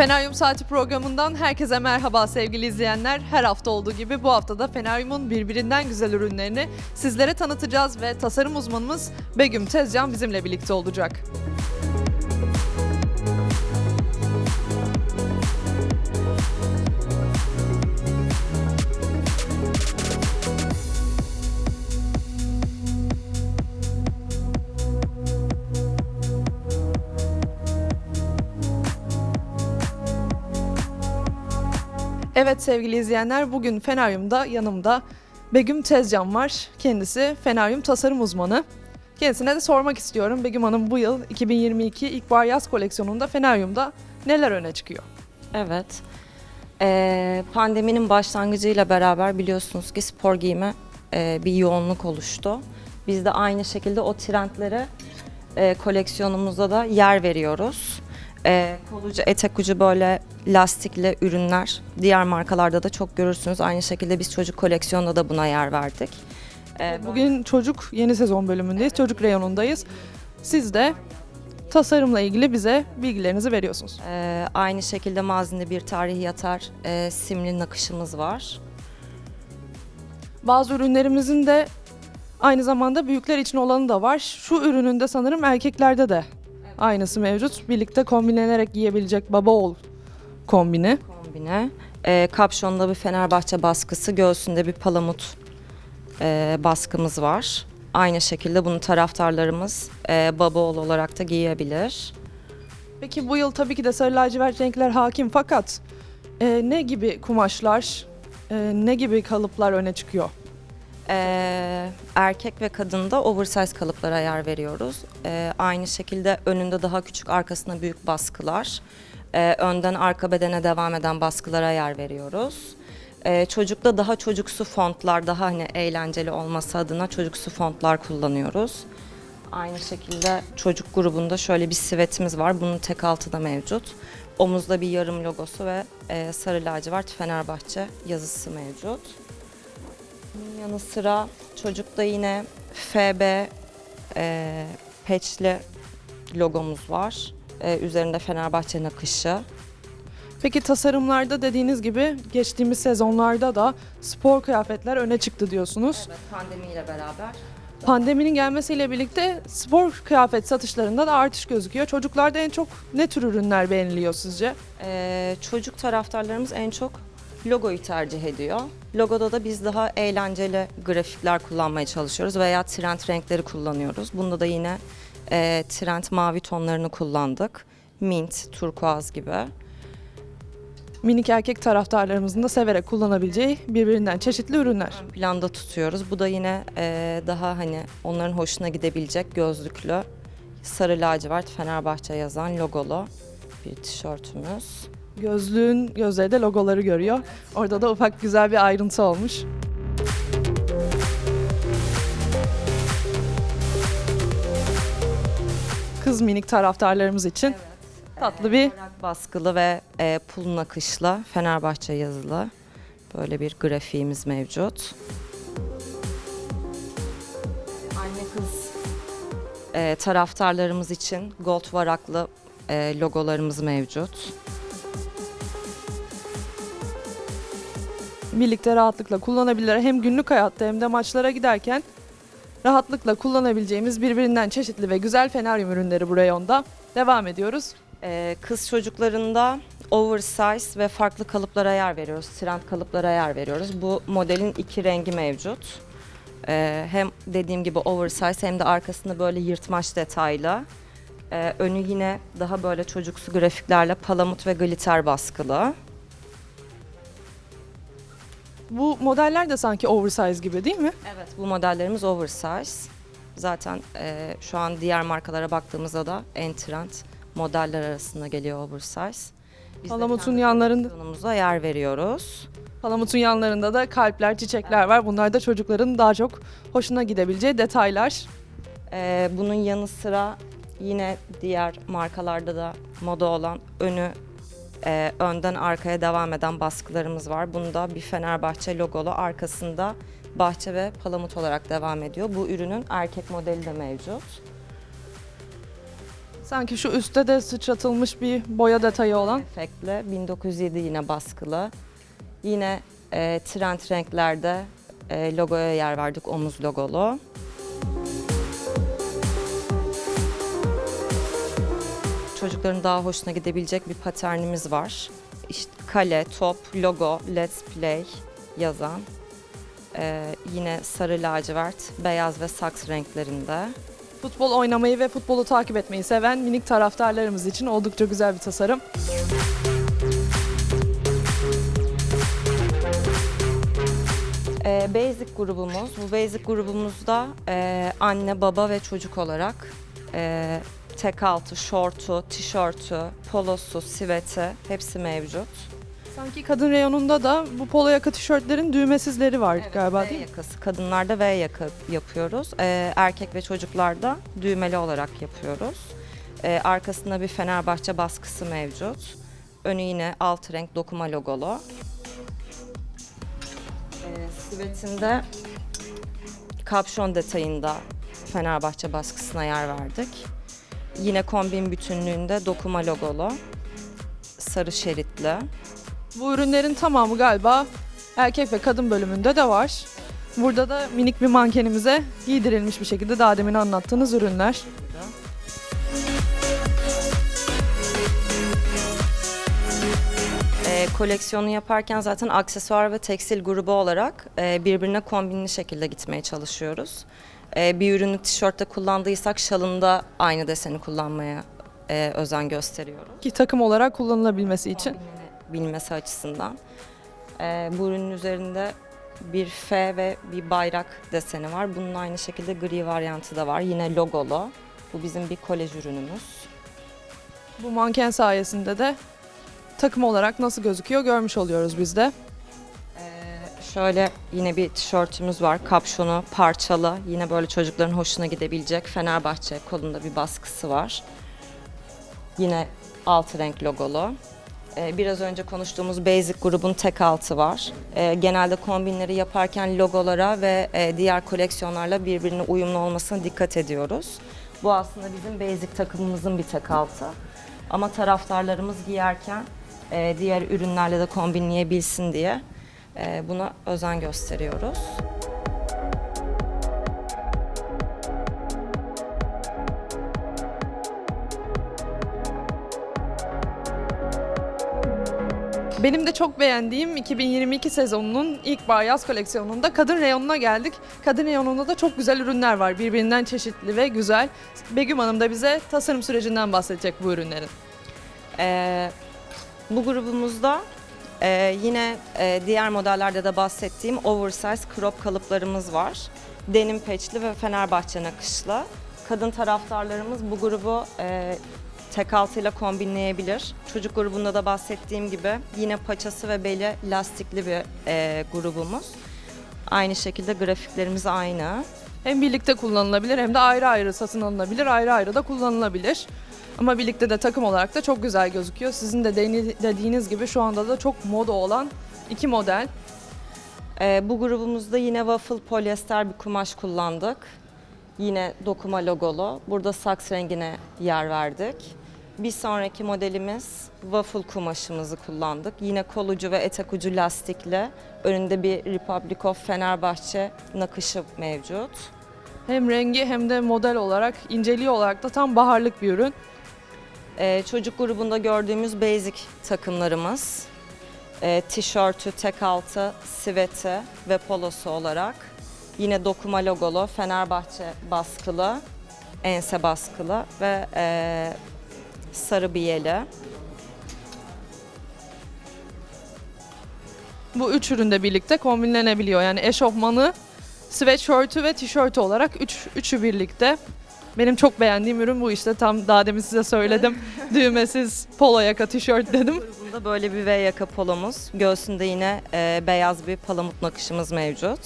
Feneryum Saati programından herkese merhaba sevgili izleyenler. Her hafta olduğu gibi bu hafta da Feneryum'un birbirinden güzel ürünlerini sizlere tanıtacağız ve tasarım uzmanımız Begüm Tezcan bizimle birlikte olacak. Evet sevgili izleyenler bugün Feneryum'da yanımda Begüm Tezcan var. Kendisi Feneryum tasarım uzmanı. Kendisine de sormak istiyorum. Begüm Hanım bu yıl 2022 ilkbahar yaz koleksiyonunda Feneryum'da neler öne çıkıyor? Evet. Ee, pandeminin başlangıcıyla beraber biliyorsunuz ki spor giyime e, bir yoğunluk oluştu. Biz de aynı şekilde o trendlere e, koleksiyonumuzda da yer veriyoruz. E, kol ucu, etek ucu böyle lastikli ürünler diğer markalarda da çok görürsünüz. Aynı şekilde biz çocuk koleksiyonunda da buna yer verdik. E, Bugün çocuk yeni sezon bölümündeyiz. Çocuk reyonundayız. Siz de tasarımla ilgili bize bilgilerinizi veriyorsunuz. Ee, aynı şekilde mazinde bir tarihi yatar e, simli nakışımız var. Bazı ürünlerimizin de aynı zamanda büyükler için olanı da var. Şu ürünün de sanırım erkeklerde de aynısı mevcut. Birlikte kombinlenerek giyebilecek baba oğul kombini. kombine. Ee, kapşonda bir Fenerbahçe baskısı, göğsünde bir palamut e, baskımız var. Aynı şekilde bunu taraftarlarımız e, baba oğul olarak da giyebilir. Peki bu yıl tabii ki de sarı lacivert renkler hakim fakat e, ne gibi kumaşlar, e, ne gibi kalıplar öne çıkıyor? Ee, erkek ve kadında oversize kalıplara yer veriyoruz. Ee, aynı şekilde önünde daha küçük, arkasında büyük baskılar. Ee, önden arka bedene devam eden baskılara yer veriyoruz. Ee, çocukta daha çocuksu fontlar, daha hani eğlenceli olması adına çocuksu fontlar kullanıyoruz. Aynı şekilde çocuk grubunda şöyle bir sivetimiz var. Bunun tek altı da mevcut. Omuzda bir yarım logosu ve e, sarı lacivert Fenerbahçe yazısı mevcut. Bunun yanı sıra çocukta yine FB e, patchli logomuz var. E, üzerinde Fenerbahçe nakışı. Peki tasarımlarda dediğiniz gibi geçtiğimiz sezonlarda da spor kıyafetler öne çıktı diyorsunuz. Evet, pandemiyle beraber. Pandeminin gelmesiyle birlikte spor kıyafet satışlarında da artış gözüküyor. Çocuklarda en çok ne tür ürünler beğeniliyor sizce? E, çocuk taraftarlarımız en çok logoyu tercih ediyor. Logoda da biz daha eğlenceli grafikler kullanmaya çalışıyoruz veya trend renkleri kullanıyoruz. Bunda da yine e, trend mavi tonlarını kullandık. Mint, turkuaz gibi. Minik erkek taraftarlarımızın da severek kullanabileceği birbirinden çeşitli ürünler. planda tutuyoruz. Bu da yine e, daha hani onların hoşuna gidebilecek gözlüklü sarı lacivert Fenerbahçe yazan logolu bir tişörtümüz. Gözlüğün gözleri de logoları görüyor. Orada da ufak güzel bir ayrıntı olmuş. Kız minik taraftarlarımız için tatlı bir Tarak baskılı ve e, pul nakışlı Fenerbahçe yazılı böyle bir grafiğimiz mevcut. Anne kız e, taraftarlarımız için gold varaklı e, logolarımız mevcut. Birlikte rahatlıkla kullanabilir. Hem günlük hayatta hem de maçlara giderken rahatlıkla kullanabileceğimiz birbirinden çeşitli ve güzel feneryum ürünleri bu reyonda. Devam ediyoruz. Ee, kız çocuklarında oversize ve farklı kalıplara yer veriyoruz. Trend kalıplara yer veriyoruz. Bu modelin iki rengi mevcut. Ee, hem dediğim gibi oversize hem de arkasında böyle yırtmaç detaylı. Ee, önü yine daha böyle çocuksu grafiklerle palamut ve glitter baskılı. Bu modeller de sanki oversize gibi değil mi? Evet bu modellerimiz oversize. Zaten e, şu an diğer markalara baktığımızda da en trend modeller arasında geliyor oversize. Biz de Palamut'un kendi yanlarında- koleksiyonumuza yer veriyoruz. Palamut'un yanlarında da kalpler, çiçekler var. Bunlar da çocukların daha çok hoşuna gidebileceği detaylar. Ee, bunun yanı sıra yine diğer markalarda da moda olan önü e, önden arkaya devam eden baskılarımız var. Bunda bir Fenerbahçe logolu arkasında bahçe ve palamut olarak devam ediyor. Bu ürünün erkek modeli de mevcut. Sanki şu üstte de sıçratılmış bir boya detayı olan. Efektle 1907 yine baskılı. Yine e, trend renklerde e, logoya yer verdik omuz logolu. Çocukların daha hoşuna gidebilecek bir paternimiz var. İşte kale, top, logo, let's play yazan. E, yine sarı lacivert, beyaz ve saks renklerinde. Futbol oynamayı ve futbolu takip etmeyi seven minik taraftarlarımız için oldukça güzel bir tasarım. Ee, Basic grubumuz. Bu Basic grubumuzda e, anne, baba ve çocuk olarak e, tek altı, şortu, tişörtü, polosu, siveti hepsi mevcut. Sanki kadın reyonunda da bu polo yaka tişörtlerin düğmesizleri var galiba V değil mi? yakası. Kadınlarda V yaka yapıyoruz. Ee, erkek ve çocuklarda düğmeli olarak yapıyoruz. Ee, arkasında bir Fenerbahçe baskısı mevcut. Önü yine alt renk dokuma logolu. Ee, sivetinde kapşon detayında Fenerbahçe baskısına yer verdik. Yine kombin bütünlüğünde dokuma logolu. Sarı şeritli. Bu ürünlerin tamamı galiba erkek ve kadın bölümünde de var. Burada da minik bir mankenimize giydirilmiş bir şekilde daha demin anlattığınız ürünler. E, koleksiyonu yaparken zaten aksesuar ve tekstil grubu olarak e, birbirine kombinli şekilde gitmeye çalışıyoruz. E, bir ürünü tişörtte kullandıysak şalında aynı deseni kullanmaya e, özen gösteriyoruz. Ki takım olarak kullanılabilmesi için. Bilmesi açısından. E, bu ürünün üzerinde bir F ve bir bayrak deseni var. Bunun aynı şekilde gri varyantı da var. Yine logolu. Bu bizim bir kolej ürünümüz. Bu manken sayesinde de takım olarak nasıl gözüküyor görmüş oluyoruz biz de. Şöyle yine bir tişörtümüz var. Kapşonu parçalı. Yine böyle çocukların hoşuna gidebilecek. Fenerbahçe kolunda bir baskısı var. Yine altı renk logolu. Ee, biraz önce konuştuğumuz Basic grubun tek altı var. Ee, genelde kombinleri yaparken logolara ve e, diğer koleksiyonlarla birbirine uyumlu olmasına dikkat ediyoruz. Bu aslında bizim Basic takımımızın bir tek altı. Ama taraftarlarımız giyerken e, diğer ürünlerle de kombinleyebilsin diye buna özen gösteriyoruz. Benim de çok beğendiğim 2022 sezonunun ilkbahar yaz koleksiyonunda kadın reyonuna geldik. Kadın reyonunda da çok güzel ürünler var. Birbirinden çeşitli ve güzel. Begüm Hanım da bize tasarım sürecinden bahsedecek bu ürünlerin. E, bu grubumuzda e, yine e, diğer modellerde de bahsettiğim oversize crop kalıplarımız var. Denim peçli ve Fenerbahçe nakışlı. Kadın taraftarlarımız bu grubu e, tek altıyla kombinleyebilir. Çocuk grubunda da bahsettiğim gibi yine paçası ve beli lastikli bir e, grubumuz. Aynı şekilde grafiklerimiz aynı. Hem birlikte kullanılabilir hem de ayrı ayrı satın alınabilir, ayrı ayrı da kullanılabilir. Ama birlikte de takım olarak da çok güzel gözüküyor. Sizin de dediğiniz gibi şu anda da çok moda olan iki model. Ee, bu grubumuzda yine waffle polyester bir kumaş kullandık. Yine dokuma logolu. Burada saks rengine yer verdik. Bir sonraki modelimiz waffle kumaşımızı kullandık. Yine kolucu ve etek ucu lastikli. Önünde bir Republic of Fenerbahçe nakışı mevcut. Hem rengi hem de model olarak, inceliği olarak da tam baharlık bir ürün. Ee, çocuk grubunda gördüğümüz basic takımlarımız. Ee, tişörtü, tek altı, siveti ve polosu olarak. Yine dokuma logolu, Fenerbahçe baskılı, ense baskılı ve ee, sarı biyeli. Bu üç ürün de birlikte kombinlenebiliyor. Yani eşofmanı, sweatshirt'ü ve tişörtü olarak üç, üçü birlikte. Benim çok beğendiğim ürün bu işte. Tam daha demin size söyledim. Düğmesiz polo yaka tişört dedim. Grubunda böyle bir V yaka polomuz. Göğsünde yine ee, beyaz bir palamut nakışımız mevcut.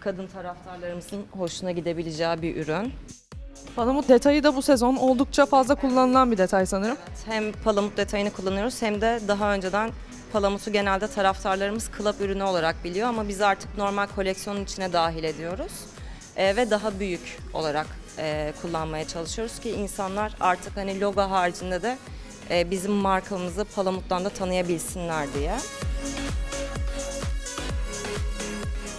Kadın taraftarlarımızın hoşuna gidebileceği bir ürün. Palamut detayı da bu sezon oldukça fazla kullanılan bir detay sanırım. Hem palamut detayını kullanıyoruz hem de daha önceden palamutu genelde taraftarlarımız club ürünü olarak biliyor ama biz artık normal koleksiyonun içine dahil ediyoruz. Ee, ve daha büyük olarak e, kullanmaya çalışıyoruz ki insanlar artık hani logo haricinde de e, bizim markamızı Palamut'tan da tanıyabilsinler diye.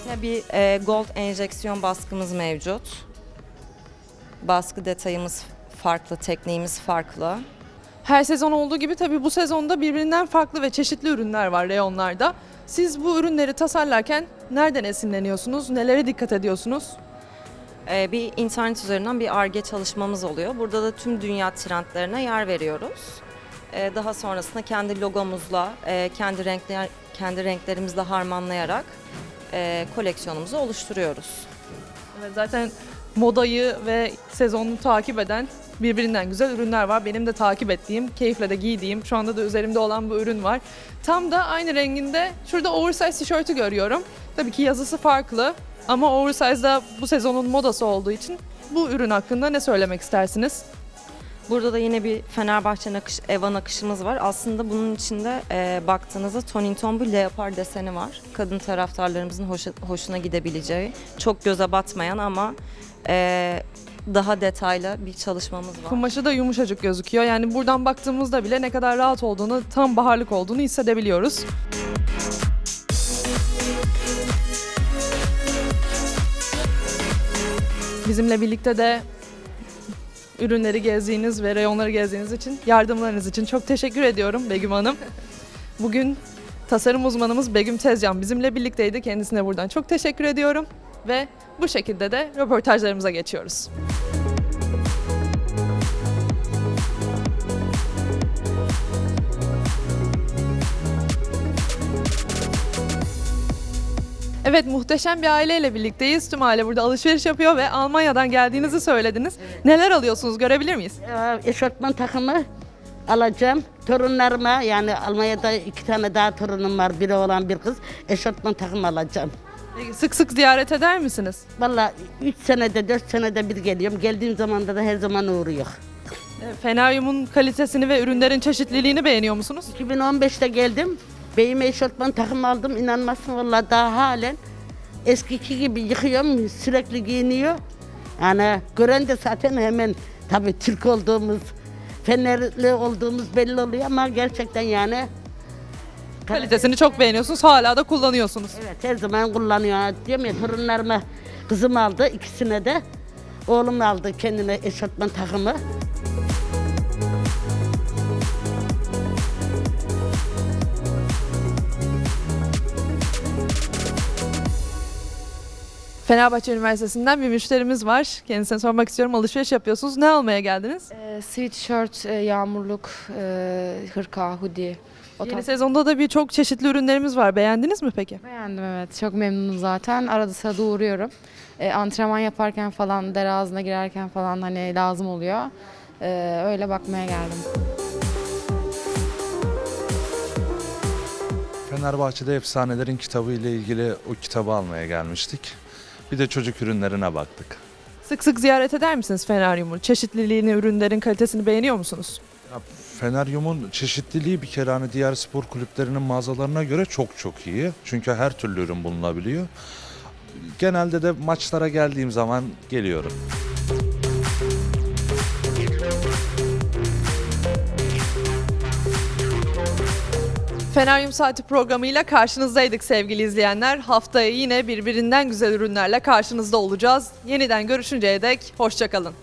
Yine bir e, gold enjeksiyon baskımız mevcut. Baskı detayımız farklı, tekniğimiz farklı. Her sezon olduğu gibi tabii bu sezonda birbirinden farklı ve çeşitli ürünler var reyonlarda. Siz bu ürünleri tasarlarken nereden esinleniyorsunuz? Nelere dikkat ediyorsunuz? Ee, bir internet üzerinden bir ARGE çalışmamız oluyor. Burada da tüm dünya trendlerine yer veriyoruz. Ee, daha sonrasında kendi logomuzla, e, kendi renkler, kendi renklerimizle harmanlayarak e, koleksiyonumuzu oluşturuyoruz. Zaten modayı ve sezonu takip eden birbirinden güzel ürünler var. Benim de takip ettiğim, keyifle de giydiğim, şu anda da üzerimde olan bu ürün var. Tam da aynı renginde şurada oversize tişörtü görüyorum. Tabii ki yazısı farklı ama oversize da bu sezonun modası olduğu için bu ürün hakkında ne söylemek istersiniz? Burada da yine bir Fenerbahçe nakış, Eva nakışımız var. Aslında bunun içinde e, baktığınızda Tonington bir leopar deseni var. Kadın taraftarlarımızın hoşu- hoşuna gidebileceği, çok göze batmayan ama e, daha detaylı bir çalışmamız var. Kumaşı da yumuşacık gözüküyor. Yani buradan baktığımızda bile ne kadar rahat olduğunu, tam baharlık olduğunu hissedebiliyoruz. Bizimle birlikte de ürünleri gezdiğiniz ve reyonları gezdiğiniz için, yardımlarınız için çok teşekkür ediyorum Begüm Hanım. Bugün tasarım uzmanımız Begüm Tezcan bizimle birlikteydi. Kendisine buradan çok teşekkür ediyorum. Ve bu şekilde de röportajlarımıza geçiyoruz. Evet muhteşem bir aileyle birlikteyiz. Tüm aile burada alışveriş yapıyor ve Almanya'dan geldiğinizi söylediniz. Neler alıyorsunuz görebilir miyiz? Ee, eşortman takımı alacağım. Torunlarıma yani Almanya'da iki tane daha torunum var. Biri olan bir kız. Eşortman takımı alacağım. Peki, Sık sık ziyaret eder misiniz? Vallahi 3 senede 4 senede bir geliyorum. Geldiğim zaman da her zaman uğruyor. E, Feneryum'un kalitesini ve ürünlerin çeşitliliğini beğeniyor musunuz? 2015'te geldim. Beyime eşortman takımı aldım. İnanmazsın vallahi daha halen eskiki gibi yıkıyorum. Sürekli giyiniyor. Yani gören de zaten hemen tabii Türk olduğumuz, Fenerli olduğumuz belli oluyor ama gerçekten yani Kalitesini çok beğeniyorsunuz, hala da kullanıyorsunuz. Evet her zaman kullanıyor. Diyorum ya torunlarıma kızım aldı ikisine de. Oğlum aldı kendine eşortman takımı. Fenerbahçe Üniversitesi'nden bir müşterimiz var. Kendisine sormak istiyorum. Alışveriş yapıyorsunuz. Ne almaya geldiniz? Ee, sweatshirt, e, yağmurluk, e, hırka, hoodie. O Yeni tarz. sezonda da birçok çeşitli ürünlerimiz var. Beğendiniz mi peki? Beğendim evet. Çok memnunum zaten. Arada sırada uğruyorum. E, antrenman yaparken falan, dere ağzına girerken falan hani lazım oluyor. E, öyle bakmaya geldim. Fenerbahçe'de efsanelerin kitabı ile ilgili o kitabı almaya gelmiştik. Bir de çocuk ürünlerine baktık. Sık sık ziyaret eder misiniz Feneryum'u? Çeşitliliğini, ürünlerin kalitesini beğeniyor musunuz? Ya, Feneryum'un çeşitliliği bir kere hani diğer spor kulüplerinin mağazalarına göre çok çok iyi. Çünkü her türlü ürün bulunabiliyor. Genelde de maçlara geldiğim zaman geliyorum. Feneryum Saati programıyla karşınızdaydık sevgili izleyenler. Haftaya yine birbirinden güzel ürünlerle karşınızda olacağız. Yeniden görüşünceye dek hoşçakalın.